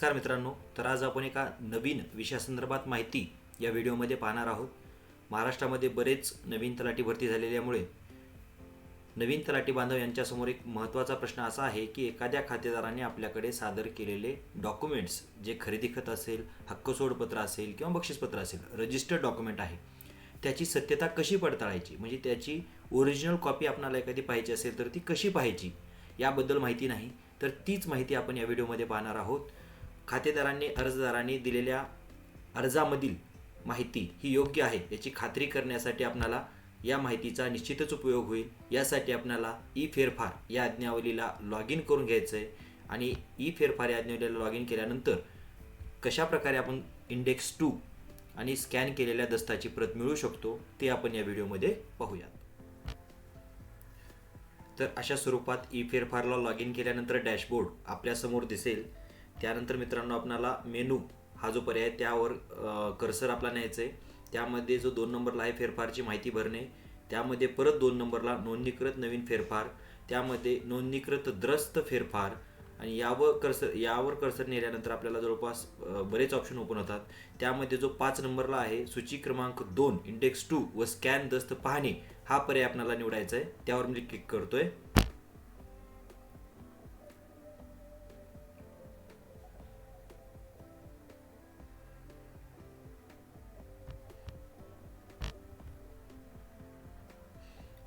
नमस्कार मित्रांनो तर आज आपण एका नवीन विषयासंदर्भात माहिती या व्हिडिओमध्ये पाहणार आहोत. महाराष्ट्रामध्ये बरेच नवीन तलाठी भरती झालेल्यामुळे नवीन तलाठी बांधव यांच्यासमोर एक महत्त्वाचा प्रश्न असा आहे की एखाद्या खातेदाराने आपल्याकडे सादर केलेले डॉक्युमेंट्स जे खरेदी खत असेल हक्क सोडपत्र असेल किंवा बक्षीसपत्र असेल रजिस्टर्ड डॉक्युमेंट आहे त्याची सत्यता कशी पडताळायची? म्हणजे त्याची ओरिजिनल कॉपी आपणाला एखादी पाहिजे असेल तर ती कशी पाहायची? याबद्दल माहिती नाही. तर तीच माहिती आपण या व्हिडिओमध्ये पाहणार आहोत. खातेदारांनी अर्जदारांनी दिलेल्या अर्जामधील माहिती ही योग्य आहे याची खात्री करण्यासाठी आपणाला या माहितीचा निश्चितच उपयोग होईल. यासाठी आपणाला ई फेरफार या आज्ञावलीला लॉग इन करून घ्यायचं आहे आणि ई फेरफार या आज्ञावलीला लॉग इन केल्यानंतर कशा प्रकारे आपण इंडेक्स टू आणि स्कॅन केलेल्या दस्ताची प्रत मिळू शकतो ते आपण या व्हिडिओमध्ये पाहूयात. तर अशा स्वरूपात ई फेरफारला लॉग इन केल्यानंतर डॅशबोर्ड आपल्यासमोर दिसेल. त्यानंतर मित्रांनो आपणाला मेनू हा जो पर्याय आहे, त्यावर कर्सर आपला न्यायचं आहे त्यामध्ये जो दोन नंबरला आहे फेरफारची माहिती भरणे. त्यामध्ये परत दोन नंबरला नोंदणीकृत नवीन फेरफार. त्यामध्ये नोंदणीकृत द्रस्त फेरफार. आणि यावर कर्सर यावर कर्सर नेल्यानंतर आपल्याला जवळपास बरेच ऑप्शन ओपन होतात. त्यामध्ये जो पाच नंबरला आहे सूची क्रमांक दोन इंडेक्स टू व स्कॅन दस्त पाहणे हा पर्याय आपल्याला निवडायचा आहे. त्यावर मी क्लिक करतोय.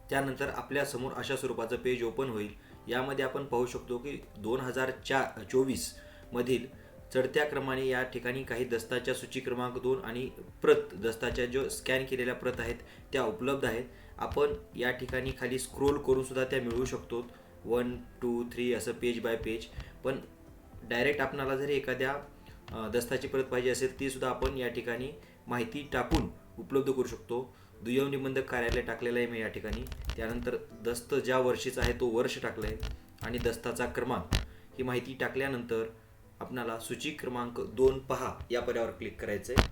त्यानंतर आपल्यासमोर अशा स्वरूपाचं पेज ओपन होईल. यामध्ये आपण पाहू शकतो की दोन हजार चा चोवीस मधील चढत्या क्रमाने या ठिकाणी काही दस्ताच्या सूची क्रमांक दोन आणि प्रत दस्ताच्या जो स्कॅन केलेल्या प्रत आहेत त्या उपलब्ध आहेत. आपण या ठिकाणी खाली स्क्रोल करून सुद्धा त्या मिळवू शकतो. वन टू थ्री असं पेज बाय पेज पण डायरेक्ट आपणाला जरी एखाद्या दस्ताची प्रत पाहिजे असेल ती सुद्धा आपण या ठिकाणी माहिती टाकून उपलब्ध करू शकतो. दुय्यम निबंधक कार्यालय टाकलेलं आहे मी या ठिकाणी. त्यानंतर दस्त ज्या वर्षीचा आहे तो वर्ष टाकलं आहे आणि दस्ताचा क्रमांक. ही माहिती टाकल्यानंतर आपणाला सूची क्रमांक दोन पहा या पर्यावर क्लिक करायचं आहे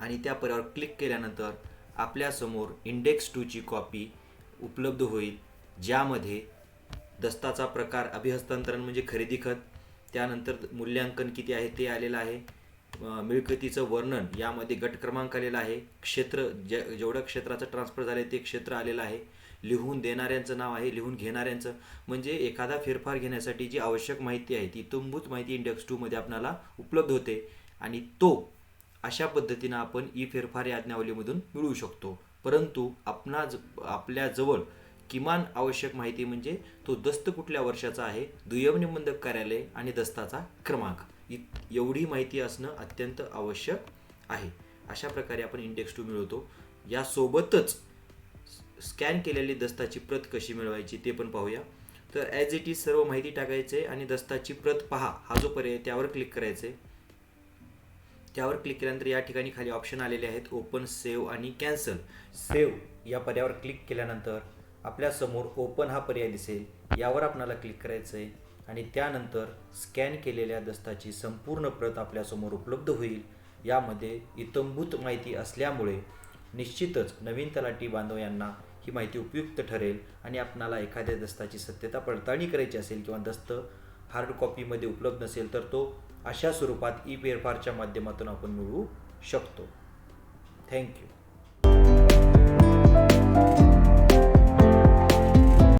आणि त्या पर्यावर क्लिक केल्यानंतर आपल्यासमोर इंडेक्स टूची कॉपी उपलब्ध होईल ज्यामध्ये दस्ताचा प्रकार अभिहस्तांतरण म्हणजे खरेदी खत त्यानंतर मूल्यांकन किती आहे ते आलेलं आहे मिळकतीचं वर्णन यामध्ये गट क्रमांक आलेला आहे. क्षेत्र जे जेवढं क्षेत्राचं ट्रान्सफर झालं आहे ते क्षेत्र आलेलं आहे. लिहून देणाऱ्यांचं नाव आहे लिहून घेणाऱ्यांचं. म्हणजे एखादा फेरफार घेण्यासाठी जी आवश्यक माहिती आहे ती तुंबूत माहिती इंडेक्स टूमध्ये आपल्याला उपलब्ध होते. आणि तो अशा पद्धतीनं आपण ई फेरफार या आज्ञावलीमधून मिळवू शकतो. परंतु आपणा आपल्याजवळ किमान आवश्यक माहिती म्हणजे तो दस्त कुठल्या वर्षाचा आहे दुय्यम निबंधक कार्यालय आणि दस्ताचा क्रमांक. एवढी माहिती असणं अत्यंत आवश्यक आहे. अशा प्रकारे आपण इंडेक्स टू मिळवतो. यासोबतच स्कॅन केलेली दस्ताची प्रत कशी मिळवायची ते पण पाहूया. तर ॲज इट इज सर्व माहिती टाकायचे आहे आणि दस्ताची प्रत पहा. हा जो पर्याय त्यावर क्लिक करायचे. त्यावर क्लिक केल्यानंतर या ठिकाणी खाली ऑप्शन आलेले आहेत ओपन सेव्ह आणि कॅन्सल सेव्ह या पर्यायावर क्लिक केल्यानंतर आपल्यासमोर ओपन हा पर्याय दिसेल. यावर आपणाला क्लिक करायचं आहे आणि त्यानंतर स्कॅन केलेल्या दस्ताची संपूर्ण प्रत आपल्यासमोर उपलब्ध होईल. यामध्ये इतंभूत माहिती असल्यामुळे निश्चितच नवीन तलाठी बांधव यांना ही माहिती उपयुक्त ठरेल आणि आपणाला एखाद्या दस्ताची सत्यता पडताळणी करायची असेल किंवा दस्त हार्ड कॉपीमध्ये उपलब्ध नसेल तर तो अशा स्वरूपात ई फेरफारच्या माध्यमातून आपण मिळवू शकतो. थँक्यू